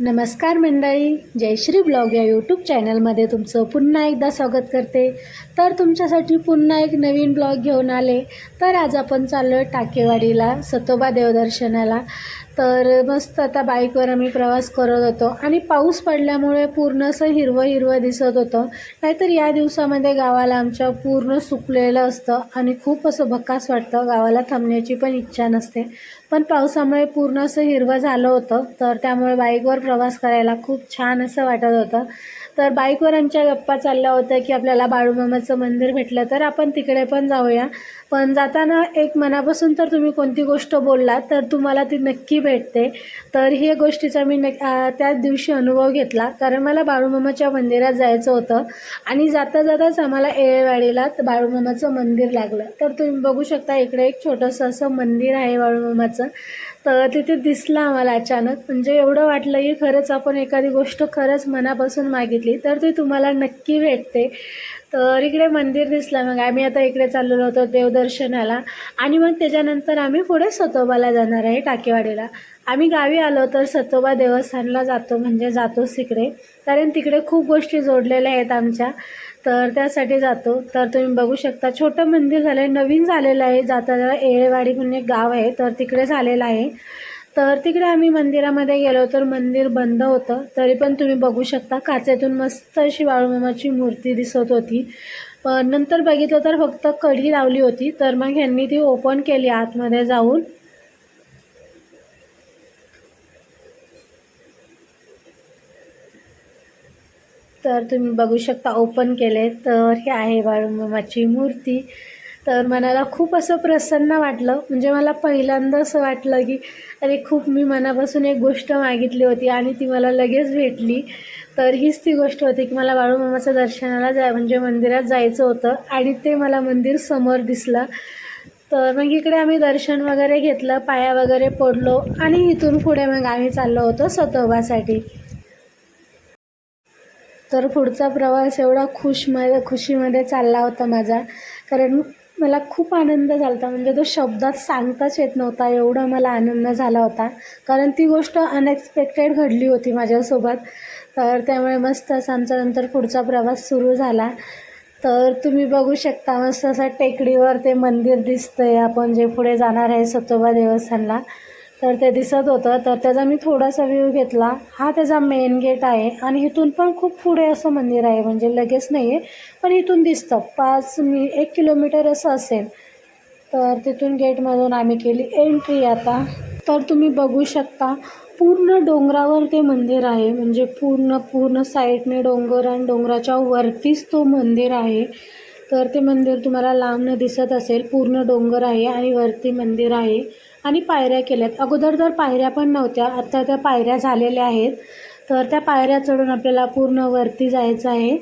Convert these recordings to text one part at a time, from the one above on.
नमस्कार मंडळी जयश्री ब्लॉग या यूट्यूब चॅनलमध्ये तुमचं पुन्हा एकदा स्वागत करते. तर तुमच्यासाठी पुन्हा एक नवीन ब्लॉग घेऊन आले. तर आज आपण चाललो आहे टाकेवाडीला सतोबा देवदर्शनाला. तर मस्त आता बाईकवर आम्ही प्रवास करत होतो. आणि पाऊस पडल्यामुळे पूर्ण असं हिरवं हिरवं दिसत होतं. नाहीतर या दिवसामध्ये गावाला आमच्या पूर्ण सुकलेलं असतं आणि खूप असं भकास वाटतं. गावाला थांबण्याची पण इच्छा नसते. पण पावसामुळे पूर्ण असं हिरवं झालं होतं. तर त्यामुळे बाईकवर प्रवास करायला खूप छान असं वाटत होतं. तर बाईकवर आमच्या गप्पा चालल्या होत्या की आपल्याला बाळूमामाचं मंदिर भेटलं तर आपण तिकडे पण जाऊया. पण जाताना एक मनापासून तर तुम्ही कोणती गोष्ट बोललात तर तुम्हाला ती नक्की भेटते. तर हे गोष्टीचा मी नक त्याच दिवशी अनुभव घेतला. कारण मला बाळूमामाच्या मंदिरात जायचं होतं आणि जाता जाताच आम्हाला येळेवाडीला बाळूमामाचं मंदिर लागलं. तर तुम्ही बघू शकता इकडे एक छोटंसं असं मंदिर आहे बाळूमामाचं. तर तिथे दिसलं आम्हाला अचानक. म्हणजे एवढं वाटलं की खरंच आपण एखादी गोष्ट खरंच मनापासून मागितली. तर ती तुम्हाला नक्की भेटते. तर इकडे मंदिर दिसलं मग. आम्ही आता इकडे चाललेलो होतो देवदर्शनाला. आणि मग त्याच्यानंतर आम्ही पुढे सतोबाला जाणार आहे टाकेवाडीला. आम्ही गावी आलो तर सतोबा देवस्थानला जातो म्हणजे जातोच तिकडे. कारण तिकडे खूप गोष्टी जोडलेल्या आहेत आमच्या. तर त्यासाठी जातो. तर तुम्ही बघू शकता छोटं मंदिर झालं आहे नवीन झालेलं आहे. जाता जाता येळेवाडी म्हणून एक गाव आहे तर तिकडे झालेलं आहे. तर तिकडे आम्ही मंदिरामध्ये गेलो तर मंदिर बंद होतं. तरी पण तुम्ही बघू शकता काचेतून मस्त अशी बाळूमामाची मूर्ती दिसत होती. पण नंतर बघितलं तर फक्त कढी लावली होती. तर मग ह्यांनी ती ओपन केली आतमध्ये जाऊन. तर तुम्ही बघू शकता ओपन केले. तर हे आहे बाळूमामाची मूर्ती. तर मनाला खूप असं प्रसन्न वाटलं. म्हणजे मला पहिल्यांदा असं वाटलं की अरे खूप मी मनापासून एक गोष्ट मागितली होती आणि ती मला लगेच भेटली. तर हीच ती गोष्ट होती की मला बाळूमामाच्या दर्शनाला जाय म्हणजे मंदिरात जायचं होतं आणि ते मला मंदिर समोर दिसलं. तर मग इकडे आम्ही दर्शन वगैरे घेतलं पाया वगैरे पडलो आणि इथून पुढे मग आम्ही चाललो होतो सतोबासाठी. तर पुढचा प्रवास एवढा खुशमध्ये खुशीमध्ये चालला होता माझा. कारण मला खूप आनंद झाला होता म्हणजे तो शब्दात सांगताच येत नव्हता एवढा मला आनंद झाला होता. कारण ती गोष्ट अनएक्सपेक्टेड घडली होती माझ्यासोबत. तर त्यामुळे मस्त आमचा नंतर पुढचा प्रवास सुरू झाला. तर तुम्ही बघू शकता मस्त असं टेकडीवर ते मंदिर दिसतं आहे आपण जे पुढे जाणार आहे सतोबा देवस्थानला. तर ते दिसत होतं. तर त्याचा मी थोडासा व्ह्यू घेतला. हा त्याचा मेन गेट आहे आणि इथून पण खूप पुढे असं मंदिर आहे. म्हणजे लगेच नाही आहे पण इथून दिसतं. पाच मी एक किलोमीटर असं असेल. तर तिथून गेटमधून आम्ही केली एंट्री आता. तर तुम्ही बघू शकता पूर्ण डोंगरावर ते मंदिर आहे. म्हणजे पूर्ण पूर्ण साईडने डोंगर आणि डोंगराच्या वरतीच तो मंदिर आहे. तर ते मंदिर तुम्हाला लांबनं दिसत असेल पूर्ण डोंगर आहे आणि वरती मंदिर आहे. आणि पायऱ्या केल्यात. अगोदर तर पायऱ्या पण नव्हत्या आत्ता त्या पायऱ्या झालेल्या आहेत. तर त्या पायऱ्या चढून आपल्याला पूर्ण वरती जायचं आहे.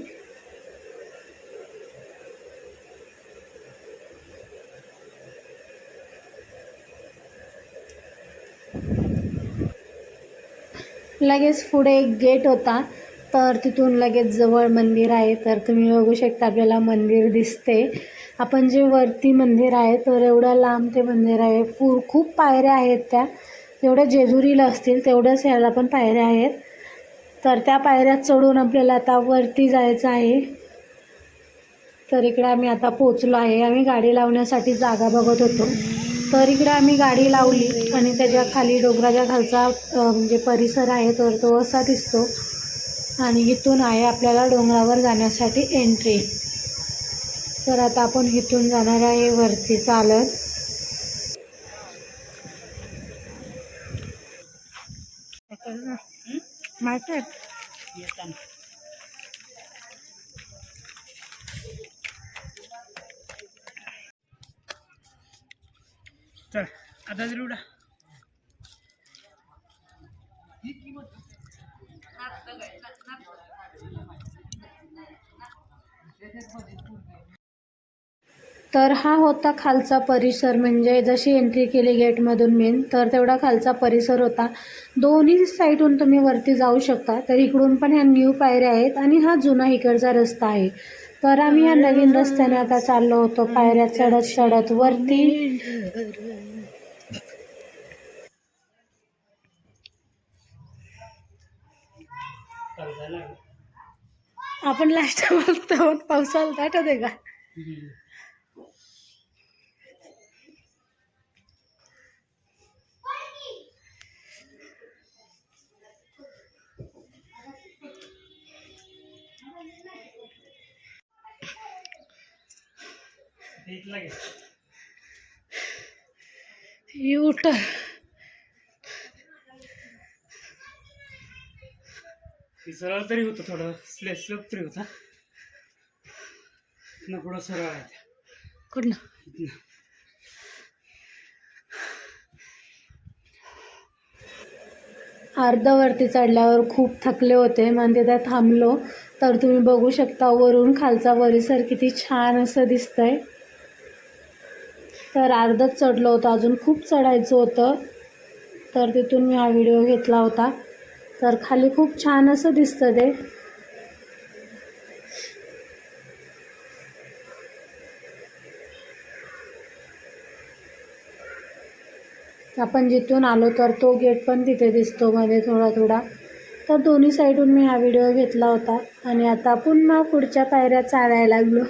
लगेच पुढे एक गेट होता. तर तिथून लगेच जवळ मंदिर आहे तर तुम्ही बघू शकता आपल्याला मंदिर दिसते. आपण जे वरती मंदिर आहे तर एवढं लांब ते मंदिर आहे. पूर खूप पायऱ्या आहेत त्या. जेवढ्या जेजुरीला असतील तेवढ्याच ह्याला पण पायऱ्या आहेत. तर त्या पायऱ्या चढून आपल्याला आता वरती जायचं आहे. तर इकडे आम्ही आता पोचलो आहे. आम्ही गाडी लावण्यासाठी जागा बघत होतो. तर इकडे आम्ही गाडी लावली आणि त्याच्याखाली डोंगराच्या खालचा म्हणजे परिसर आहे तर तो असा दिसतो. आणि इथून आहे आपल्याला डोंगरावर जाण्यासाठी एंट्री तर आता आपण इथून जाणार आहे वरती चालत. चल आता जरी उडा. तर हा होता खालचा परिसर. म्हणजे जशी एंट्री केली गेटमधून मेन तर तेवढा खालचा परिसर होता. दोन्ही साईडहून तुम्ही वरती जाऊ शकता. तर इकडून पण ह्या न्यू पायऱ्या आहेत आणि हा जुना इकडचा रस्ता आहे. तर आम्ही या नवीन रस्त्याने आता चाललो होतो. पायऱ्या चढत चढत वरती. आपण लास्ट टाइम पाऊस आला आठवत आहे का युटर सरळ तरी होतं थोडं. स्ले स्लोप तरी होता. न पुढं सरळ आहे कुठनं? इथनं. अर्धवरती चढल्यावर खूप थकले होते. मग तिथे थांबलो. तर तुम्ही बघू शकता वरून खालचा परिसर किती छान असं दिसतंय. तर अर्धच चढलो होतं. अजून खूप चढायचं होतं. तर तिथून मी हा व्हिडिओ घेतला होता. तर खाली खूप छान असं दिसतं ते. आपण जिथून आलो तर तो गेट पण तिथे दिसतो मध्ये थोडा थोडा. तर दोन्ही साईडून मी हा व्हिडिओ घेतला होता आणि आता पुन्हा पुढच्या पायऱ्या चालायला लागलो.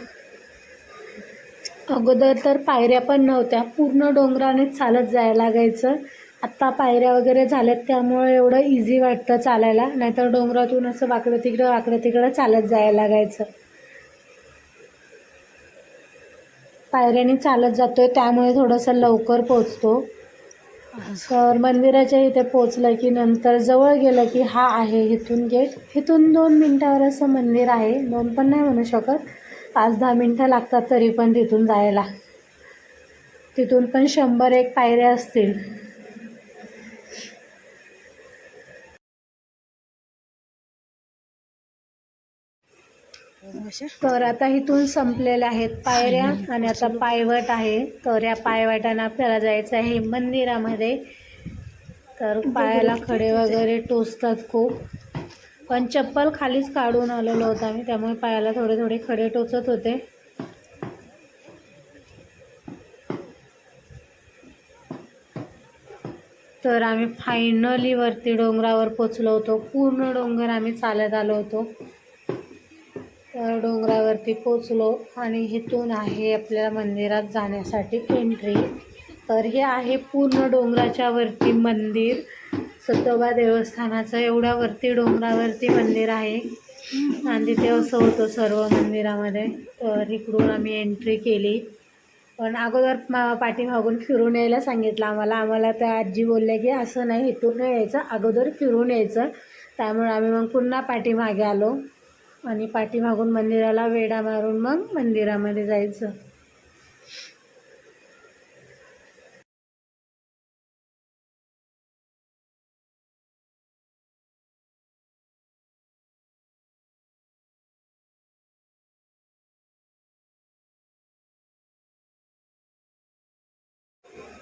अगोदर तर पायऱ्या पण नव्हत्या पूर्ण डोंगरानेच चालत जायला लागायचं. आत्ता पायऱ्या वगैरे झाल्यात त्यामुळे एवढं इझी वाटतं चालायला. नाहीतर डोंगरातून असं वाकडं तिकडं वाकडं तिकडं चालत जायला लागायचं. पायऱ्याने चालत जातो आहे त्यामुळे थोडंसं लवकर पोचतो. तर मंदिराच्या इथे पोचलं की नंतर जवळ गेलं की हा आहे इथून गेट. इथून दोन मिनटावर असं मंदिर आहे दोन पण नाही म्हणू शकत. पाच दहा मिनटं लागतात तरी पण तिथून जायला. तिथून पण शंभर एक पायऱ्या असतील. तर आता इथून संपलेल्या आहेत पायऱ्या आणि आता पायवट आहे. तर या पायवाटानं आपल्याला जायचं आहे मंदिरामध्ये. तर पायाला खडे वगैरे टोचतात खूप. पण चप्पल खालीच काढून आलेलो होतो आम्ही त्यामुळे पायाला थोडे थोडे खडे टोचत होते. तर आम्ही फायनली वरती डोंगरावर पोचलो होतो. पूर्ण डोंगर आम्ही चालत आलो होतो. तर डोंगरावरती पोचलो आणि इथून आहे आपल्या मंदिरात जाण्यासाठी एंट्री तर हे आहे पूर्ण डोंगराच्या वरती मंदिर. सतोबा देवस्थानाचं एवढ्या वरती डोंगरावरती मंदिर आहे. आणि तिथे असं होतं सर्व मंदिरामध्ये. तर इकडून आम्ही एंट्री केली. पण अगोदर मा पाठीमागून फिरून यायला सांगितलं आम्हाला. आम्हाला त्या आजी बोलल्या की असं नाही इथून यायचं अगोदर फिरून यायचं. त्यामुळे आम्ही मग पुन्हा पाठीमागे आलो. आणि पाठीमागून मंदिराला वेडा मारून मग मंदिरामध्ये जायचं.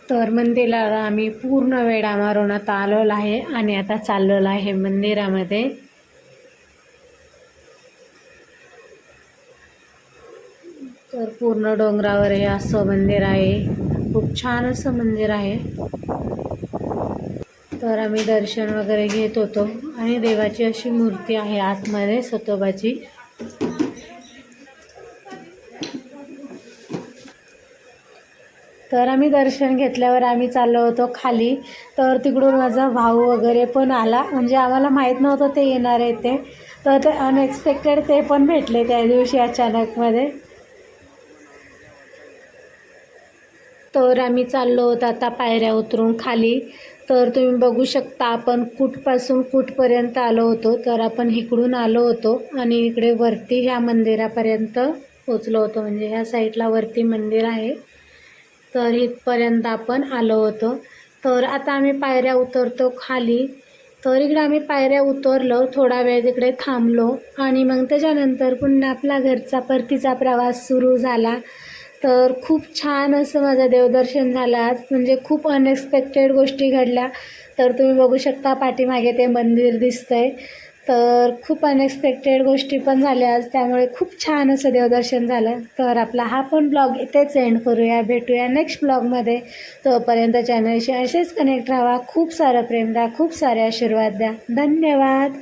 तर मंदिराला आम्ही पूर्ण वेडा मारून आता आलेलो आहे आणि आता चाललेलो आहे मंदिरामध्ये. तर पूर्ण डोंगरावर हे असं मंदिर आहे. खूप छान असं मंदिर आहे. तर आम्ही दर्शन वगैरे घेत होतो. आणि देवाची अशी मूर्ती आहे आतमध्ये सतोबाची. तर आम्ही दर्शन घेतल्यावर आम्ही चाललो होतो खाली. तर तिकडून माझा भाऊ वगैरे पण आला. म्हणजे आम्हाला माहीत नव्हतं ते येणार आहे ते. तर ते अनएक्सपेक्टेड ते पण भेटले त्या दिवशी अचानकमध्ये. तर आम्ही चाललो होतो आता पायऱ्या उतरून खाली. तर तुम्ही बघू शकता आपण कुठपासून कुठपर्यंत आलो होतो तर आपण इकडून आलो होतो आणि इकडे वरती ह्या मंदिरापर्यंत पोचलो होतो. म्हणजे ह्या साईडला वरती मंदिर आहे. तर इथपर्यंत आपण आलो होतो. तर आता आम्ही पायऱ्या उतरतो खाली. तर इकडे आम्ही पायऱ्या उतरलो थोडा वेळ तिकडे थांबलो आणि मग त्याच्यानंतर पुन्हा आपला घरचा परतीचा प्रवास सुरू झाला. तर खूप छान असं माझं देवदर्शन झालं आज. म्हणजे खूप अनएक्सपेक्टेड गोष्टी घडल्या. तर तुम्ही बघू शकता पाठीमागे ते मंदिर दिसतंय. तर खूप अनएक्सपेक्टेड गोष्टी पण झाल्या आज. त्यामुळे खूप छान असं देवदर्शन झालं. तर आपला हा पण ब्लॉग इथेच एंड करूया. भेटूया नेक्स्ट ब्लॉगमध्ये तोपर्यंत चॅनलशी असेच कनेक्ट राहा. खूप सारं प्रेम द्या. खूप सारे आशीर्वाद द्या. धन्यवाद.